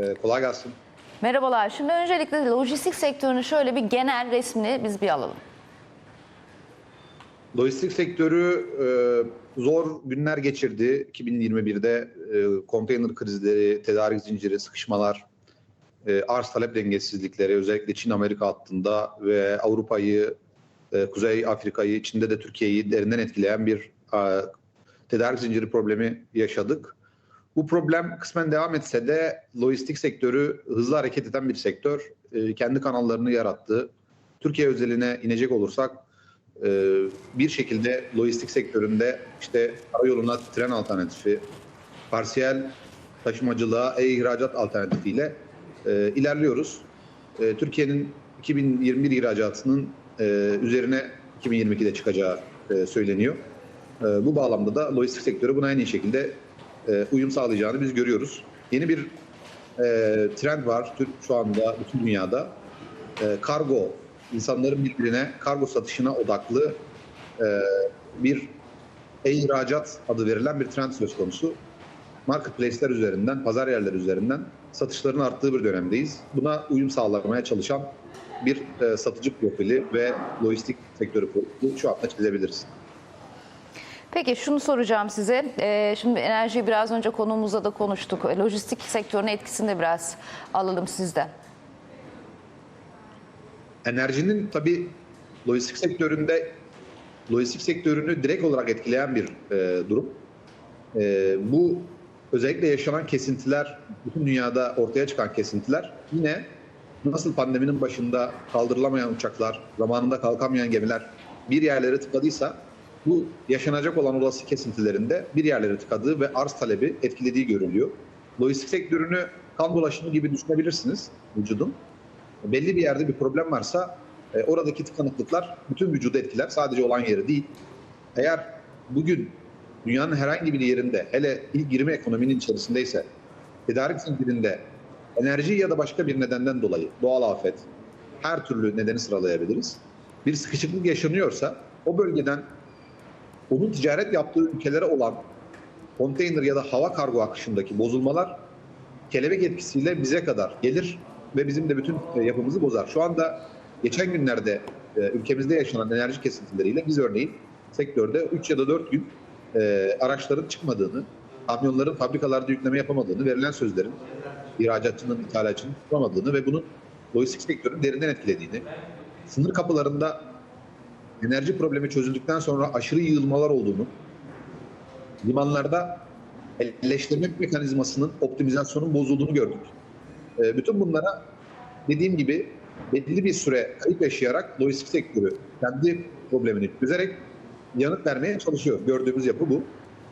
Ee, kolay gelsin. Merhabalar. Şimdi öncelikle lojistik sektörünün şöyle bir genel resmini biz bir alalım. Lojistik sektörü e, zor günler geçirdi. 2021'de e, konteyner krizleri, tedarik zinciri, sıkışmalar, e, arz talep dengesizlikleri özellikle Çin-Amerika hattında ve Avrupa'yı, e, Kuzey Afrika'yı, Çin'de de Türkiye'yi derinden etkileyen bir e, tedarik zinciri problemi yaşadık. Bu problem kısmen devam etse de lojistik sektörü hızlı hareket eden bir sektör. E, kendi kanallarını yarattı. Türkiye özeline inecek olursak e, bir şekilde lojistik sektöründe işte karayoluna tren alternatifi, parsiyel taşımacılığa e-ihracat alternatifiyle e, ilerliyoruz. E, Türkiye'nin 2021 ihracatının e, üzerine 2022'de çıkacağı e, söyleniyor. E, bu bağlamda da lojistik sektörü buna en iyi şekilde e, uyum sağlayacağını biz görüyoruz. Yeni bir e, trend var Türk şu anda bütün dünyada. E, kargo, insanların birbirine kargo satışına odaklı e, bir e-ihracat adı verilen bir trend söz konusu. Marketplace'ler üzerinden, pazar yerleri üzerinden satışların arttığı bir dönemdeyiz. Buna uyum sağlamaya çalışan bir e, satıcı profili ve lojistik sektörü profili şu anda çizebiliriz. Peki şunu soracağım size. Ee, şimdi enerjiyi biraz önce konuğumuzda da konuştuk. Lojistik sektörünün etkisini de biraz alalım sizden. Enerjinin tabii lojistik sektöründe lojistik sektörünü direkt olarak etkileyen bir e, durum. E, bu özellikle yaşanan kesintiler, bütün dünyada ortaya çıkan kesintiler yine nasıl pandeminin başında kaldırılamayan uçaklar, zamanında kalkamayan gemiler bir yerlere tıkadıysa bu yaşanacak olan olası kesintilerinde bir yerlere tıkadığı ve arz talebi etkilediği görülüyor. Lojistik sektörünü kan dolaşımı gibi düşünebilirsiniz vücudun belli bir yerde bir problem varsa e, oradaki tıkanıklıklar bütün vücudu etkiler. Sadece olan yeri değil. Eğer bugün dünyanın herhangi bir yerinde hele ilk 20 ekonominin içerisindeyse tedarik zincirinde enerji ya da başka bir nedenden dolayı doğal afet her türlü nedeni sıralayabiliriz. Bir sıkışıklık yaşanıyorsa o bölgeden onun ticaret yaptığı ülkelere olan konteyner ya da hava kargo akışındaki bozulmalar kelebek etkisiyle bize kadar gelir ve bizim de bütün e, yapımızı bozar. Şu anda geçen günlerde e, ülkemizde yaşanan enerji kesintileriyle biz örneğin sektörde 3 ya da 4 gün e, araçların çıkmadığını, kamyonların fabrikalarda yükleme yapamadığını, verilen sözlerin ihracatçının, ithalatçının tutamadığını ve bunun lojistik sektörün derinden etkilediğini, sınır kapılarında enerji problemi çözüldükten sonra aşırı yığılmalar olduğunu, limanlarda elleştirme mekanizmasının optimizasyonun bozulduğunu gördük. E, bütün bunlara dediğim gibi belli bir süre kayıp yaşayarak lojistik sektörü kendi problemini çözerek yanıt vermeye çalışıyor. Gördüğümüz yapı bu.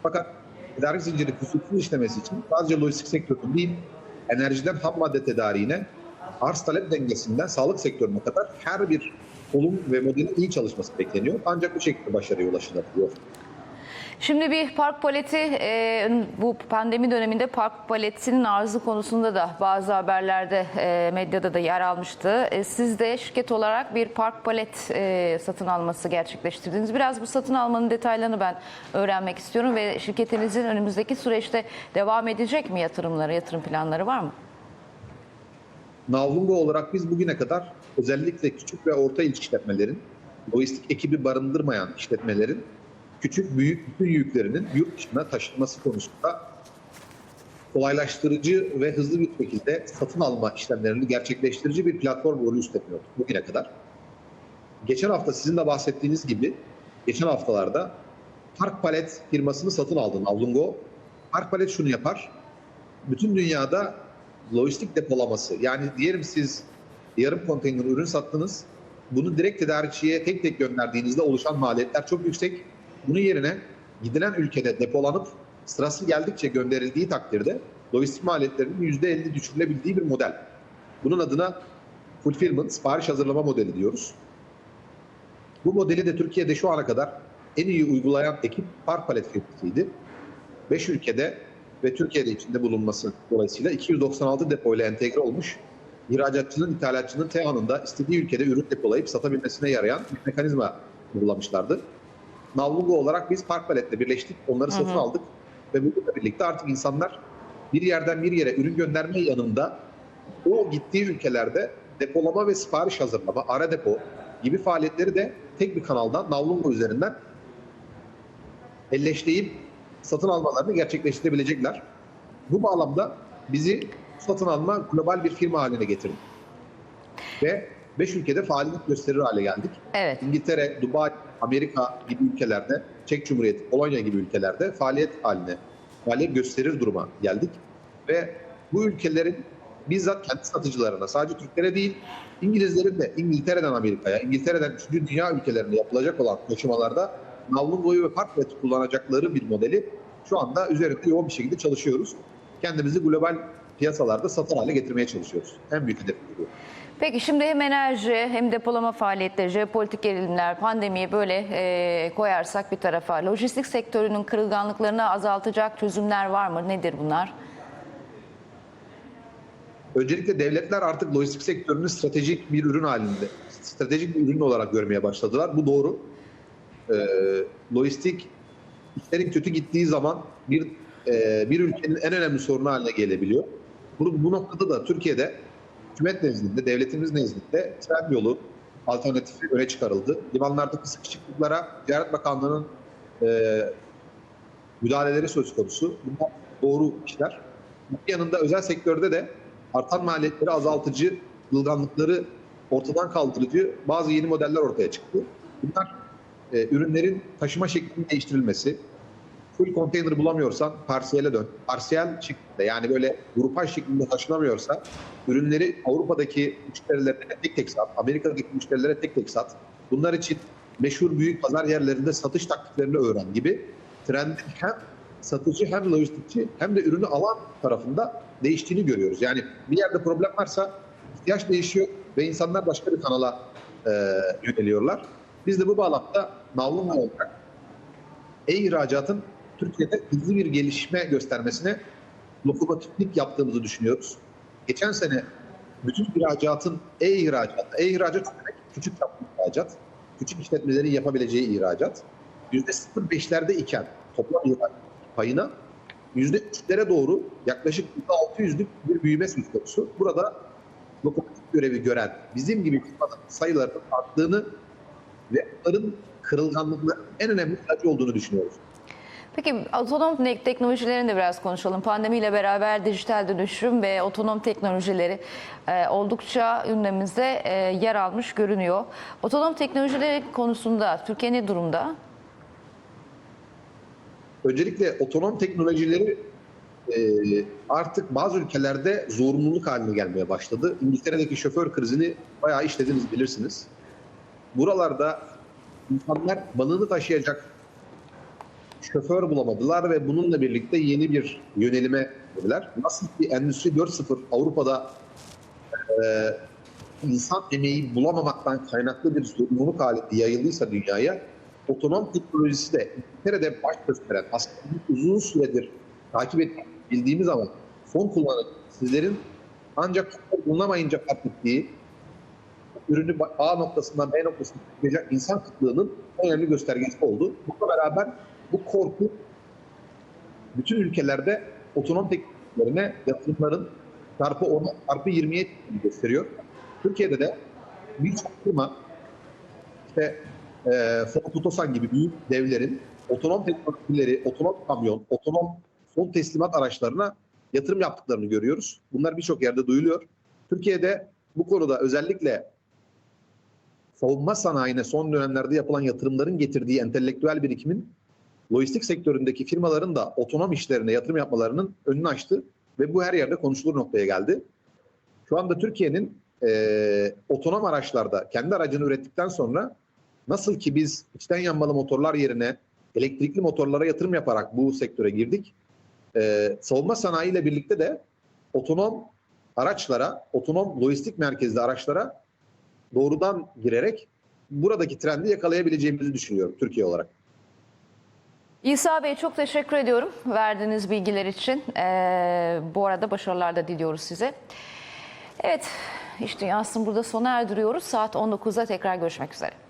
Fakat tedarik zinciri kusursuz işlemesi için sadece lojistik sektörünün değil, enerjiden ham madde tedariğine, arz talep dengesinden sağlık sektörüne kadar her bir kolun ve modelin iyi çalışması bekleniyor. Ancak bu şekilde başarıya ulaşılabiliyor. Şimdi bir park paleti e, bu pandemi döneminde park paletinin arzı konusunda da bazı haberlerde e, medyada da yer almıştı. E, siz de şirket olarak bir park palet e, satın alması gerçekleştirdiniz. Biraz bu satın almanın detaylarını ben öğrenmek istiyorum ve şirketinizin önümüzdeki süreçte devam edecek mi yatırımları, yatırım planları var mı? Navlungo olarak biz bugüne kadar özellikle küçük ve orta işletmelerin, lojistik ekibi barındırmayan işletmelerin küçük büyük bütün yüklerinin yurt dışına taşınması konusunda kolaylaştırıcı ve hızlı bir şekilde satın alma işlemlerini gerçekleştirici bir platform rolü üstleniyorduk bugüne kadar. Geçen hafta sizin de bahsettiğiniz gibi geçen haftalarda Park Palet firmasını satın aldı Navlungo. Park Palet şunu yapar. Bütün dünyada lojistik depolaması yani diyelim siz yarım konteyner ürün sattınız. Bunu direkt tedarikçiye tek tek gönderdiğinizde oluşan maliyetler çok yüksek. Bunun yerine gidilen ülkede depolanıp sırası geldikçe gönderildiği takdirde lojistik maliyetlerinin %50 düşürülebildiği bir model. Bunun adına fulfillment, sipariş hazırlama modeli diyoruz. Bu modeli de Türkiye'de şu ana kadar en iyi uygulayan ekip Park Palet firmasıydı. 5 ülkede ve Türkiye'de içinde bulunması dolayısıyla 296 depo ile entegre olmuş ihracatçının, ithalatçının T anında istediği ülkede ürün depolayıp satabilmesine yarayan bir mekanizma uygulamışlardı. Navlugo olarak biz Park Palet'le birleştik. Onları satın aldık. Ve bununla birlikte artık insanlar bir yerden bir yere ürün gönderme yanında o gittiği ülkelerde depolama ve sipariş hazırlama, ara depo gibi faaliyetleri de tek bir kanaldan Navlungo üzerinden elleştirip satın almalarını gerçekleştirebilecekler. Bu bağlamda bizi satın alma global bir firma haline getirdi. Ve 5 ülkede faaliyet gösterir hale geldik. Evet. İngiltere, Dubai, Amerika gibi ülkelerde, Çek Cumhuriyeti, Polonya gibi ülkelerde faaliyet haline, faaliyet gösterir duruma geldik. Ve bu ülkelerin bizzat kendi satıcılarına, sadece Türklere değil, İngilizlerin de İngiltere'den Amerika'ya, İngiltere'den 3. dünya ülkelerine yapılacak olan taşımalarda navlun boyu ve park kullanacakları bir modeli şu anda üzerinde yoğun bir şekilde çalışıyoruz. Kendimizi global piyasalarda satın hale getirmeye çalışıyoruz. En büyük hedefimiz bu. Peki şimdi hem enerji hem depolama faaliyetleri, jeopolitik gerilimler, pandemiyi böyle e, koyarsak bir tarafa. Lojistik sektörünün kırılganlıklarını azaltacak çözümler var mı? Nedir bunlar? Öncelikle devletler artık lojistik sektörünü stratejik bir ürün halinde, stratejik bir ürün olarak görmeye başladılar. Bu doğru. Ee, lojistik işlerin kötü gittiği zaman bir e, bir ülkenin en önemli sorunu haline gelebiliyor. Bu, bu noktada da Türkiye'de hükümet nezdinde, devletimiz nezdinde tren yolu alternatifi öne çıkarıldı. Limanlardaki sıkışıklıklara Ticaret Bakanlığı'nın e, müdahaleleri söz konusu. Bunlar doğru işler. Bir yanında özel sektörde de artan maliyetleri azaltıcı, yılganlıkları ortadan kaldırıcı bazı yeni modeller ortaya çıktı. Bunlar e, ürünlerin taşıma şeklinin değiştirilmesi, full konteyner bulamıyorsan parsiyele dön. Parsiyel şeklinde yani böyle grupaj şeklinde taşınamıyorsa ürünleri Avrupa'daki müşterilerine tek tek sat, Amerika'daki müşterilere tek tek sat. Bunlar için meşhur büyük pazar yerlerinde satış taktiklerini öğren gibi trendin hem satıcı hem lojistikçi hem de ürünü alan tarafında değiştiğini görüyoruz. Yani bir yerde problem varsa ihtiyaç değişiyor ve insanlar başka bir kanala e, yöneliyorlar. Biz de bu bağlamda Navlunga olarak e-ihracatın Türkiye'de hızlı bir gelişme göstermesine lokomotiflik yaptığımızı düşünüyoruz. Geçen sene bütün ihracatın e-ihracatı, e-ihracat demek küçük çaplı ihracat, küçük işletmelerin yapabileceği ihracat. %0.5'lerde iken toplam ihracat payına %3'lere doğru yaklaşık %600'lük bir büyüme söz konusu. Burada lokomotif görevi gören bizim gibi firmaların sayılarının arttığını ve onların kırılganlıkların en önemli ilacı olduğunu düşünüyoruz. Peki otonom te- teknolojilerini de biraz konuşalım. Pandemiyle beraber dijital dönüşüm ve otonom teknolojileri e, oldukça gündemimizde e, yer almış görünüyor. Otonom teknolojileri konusunda Türkiye ne durumda? Öncelikle otonom teknolojileri e, artık bazı ülkelerde zorunluluk haline gelmeye başladı. İngiltere'deki şoför krizini bayağı işlediniz bilirsiniz. Buralarda insanlar balığını taşıyacak şoför bulamadılar ve bununla birlikte yeni bir yönelime girdiler. Nasıl ki Endüstri 4.0 Avrupa'da e, insan emeği bulamamaktan kaynaklı bir zorunluluk halinde yayıldıysa dünyaya, otonom teknolojisi de İngiltere'de baş gösteren, aslında uzun süredir takip ettiğimiz, bildiğimiz ama son kullanıcı sizlerin ancak bulunamayınca fark ettiği ürünü A noktasından B noktasına taşıyacak insan kıtlığının önemli göstergesi oldu. Bununla beraber bu korku bütün ülkelerde otonom teknolojilerine yatırımların çarpı 10, çarpı 20'ye çıktığını gösteriyor. Türkiye'de de birçok firma işte e, Ford Otosan gibi büyük devlerin otonom teknolojileri, otonom kamyon, otonom son teslimat araçlarına yatırım yaptıklarını görüyoruz. Bunlar birçok yerde duyuluyor. Türkiye'de bu konuda özellikle savunma sanayine son dönemlerde yapılan yatırımların getirdiği entelektüel birikimin lojistik sektöründeki firmaların da otonom işlerine yatırım yapmalarının önünü açtı ve bu her yerde konuşulur noktaya geldi. Şu anda Türkiye'nin e, otonom araçlarda kendi aracını ürettikten sonra nasıl ki biz içten yanmalı motorlar yerine elektrikli motorlara yatırım yaparak bu sektöre girdik. E, savunma sanayi ile birlikte de otonom araçlara, otonom lojistik merkezli araçlara doğrudan girerek buradaki trendi yakalayabileceğimizi düşünüyorum Türkiye olarak. İsa Bey çok teşekkür ediyorum verdiğiniz bilgiler için. Ee, bu arada başarılar da diliyoruz size. Evet, İş Dünyası'nı burada sona erdiriyoruz. Saat 19'da tekrar görüşmek üzere.